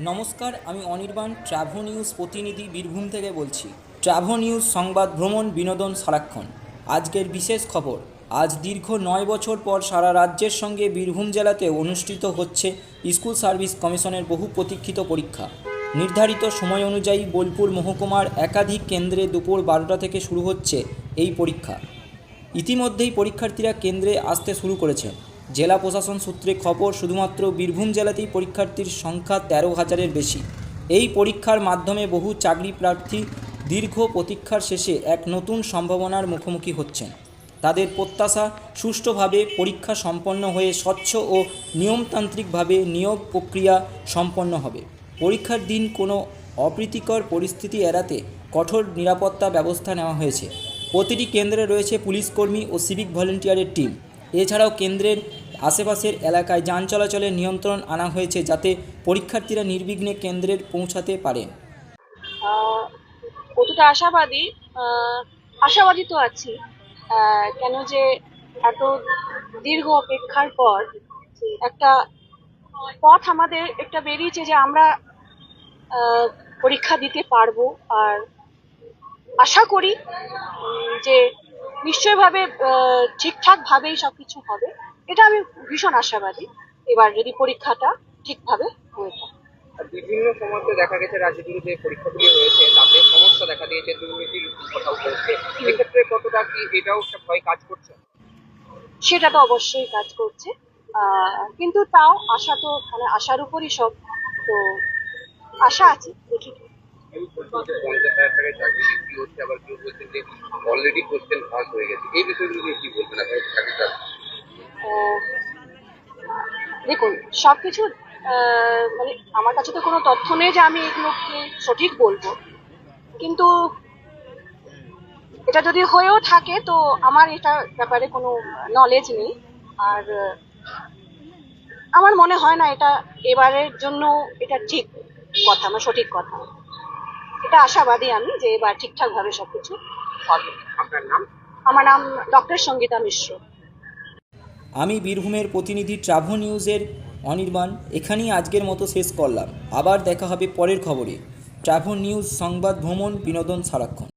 নমস্কার, আমি Anirban, Travo news প্রতিনিধি বীরভূম থেকে বলছি। ট্রাভো নিউজ সংবাদ ভ্রমণ বিনোদন সারাক্ষণ। আজকের বিশেষ খবর, আজ দীর্ঘ নয় বছর পর সারা রাজ্যের সঙ্গে বীরভূম জেলাতে অনুষ্ঠিত হচ্ছে স্কুল সার্ভিস কমিশনের বহু প্রতীক্ষিত পরীক্ষা। নির্ধারিত সময় অনুযায়ী বোলপুর মহকুমার একাধিক কেন্দ্রে দুপুর বারোটা থেকে শুরু হচ্ছে এই পরীক্ষা। ইতিমধ্যেই পরীক্ষার্থীরা কেন্দ্রে আসতে শুরু করেছেন জেলা প্রশাসন সূত্রে খবর, শুধুমাত্র বীরভূম জেলাতেই পরীক্ষার্থীর সংখ্যা তেরো হাজারের বেশি। এই পরীক্ষার মাধ্যমে বহু চাকরি প্রার্থী দীর্ঘ প্রতীক্ষার শেষে এক নতুন সম্ভাবনার মুখোমুখি হচ্ছেন। তাদের প্রত্যাশা সুষ্ঠুভাবে পরীক্ষা সম্পন্ন হয়ে স্বচ্ছ ও নিয়মতান্ত্রিকভাবে নিয়োগ প্রক্রিয়া সম্পন্ন হবে। পরীক্ষার দিন কোনো অপ্রীতিকর পরিস্থিতি এড়াতে কঠোর নিরাপত্তা ব্যবস্থা নেওয়া হয়েছে। প্রতিটি কেন্দ্রে রয়েছে পুলিশকর্মী ও সিভিক ভলেন্টিয়ারের টিম। এছাড়াও কেন্দ্রের আশেপাশের এলাকায় যান চলাচলের নিয়ন্ত্রণ আনা হয়েছে যাতে পরীক্ষার্থীরা নির্বিঘ্নে কেন্দ্রের পৌঁছাতে আহ, কতটা আশাবাদী আশাবাদী তো আছি। কেন যে এত দীর্ঘ অপেক্ষার পর একটা পথ আমাদের একটা বেরিয়েছে যে আমরা পরীক্ষা দিতে পারব। আর আশা করি যে নিশ্চয়ভাবে আহ, ঠিকঠাক ভাবেই সবকিছু হবে। এটা আমি ভীষণ আশাবাদী। এবার যদি পরীক্ষাটা ঠিকভাবে হয়ে থাকে। বিভিন্ন সময়তে দেখা গেছে রাজ্যগুলো যে পরীক্ষাগুলি হয়েছে তাতে সমস্যা দেখা দিয়েছে দুর্নীতির কথাও বলছে। এক্ষেত্রে কতটা কি এটাও ভয় কাজ করছে? সেটা তো অবশ্যই কাজ করছে। কিন্তু তাও আশা তো মানে আশার উপরই সব। তো আশা আছে দেখি। অলরেডি কোশ্চেন পাস হয়ে গেছে। এই বিষয়গুলো নিয়ে কি বলবেন আপনার? দেখুন সবকিছু মানে আমার কাছে তো কোনো তথ্য নেই যে আমি এগুলোকে সঠিক বলব। কিন্তু এটা যদি হয়েও থাকে তো আমার এটা ব্যাপারে কোনো নলেজ নেই। আর আমার মনে হয় না এটা এবারের জন্য এটা ঠিক কথা আমার সঠিক কথা। এটা আশাবাদী আমি যে এবার ঠিকঠাক ভাবে সবকিছু হবে। আপনার নাম? আমার নাম ডক্টর সঙ্গীতা মিশ্র। আমি বীরভূমের প্রতিনিধি ট্রাভো নিউজের অনির্বাণ, এখানেই আজকের মতো শেষ করলাম। আবার দেখা হবে পরের খবরে। ট্রাভো নিউজ সংবাদ ভ্রমণ বিনোদন সারাক্ষণ।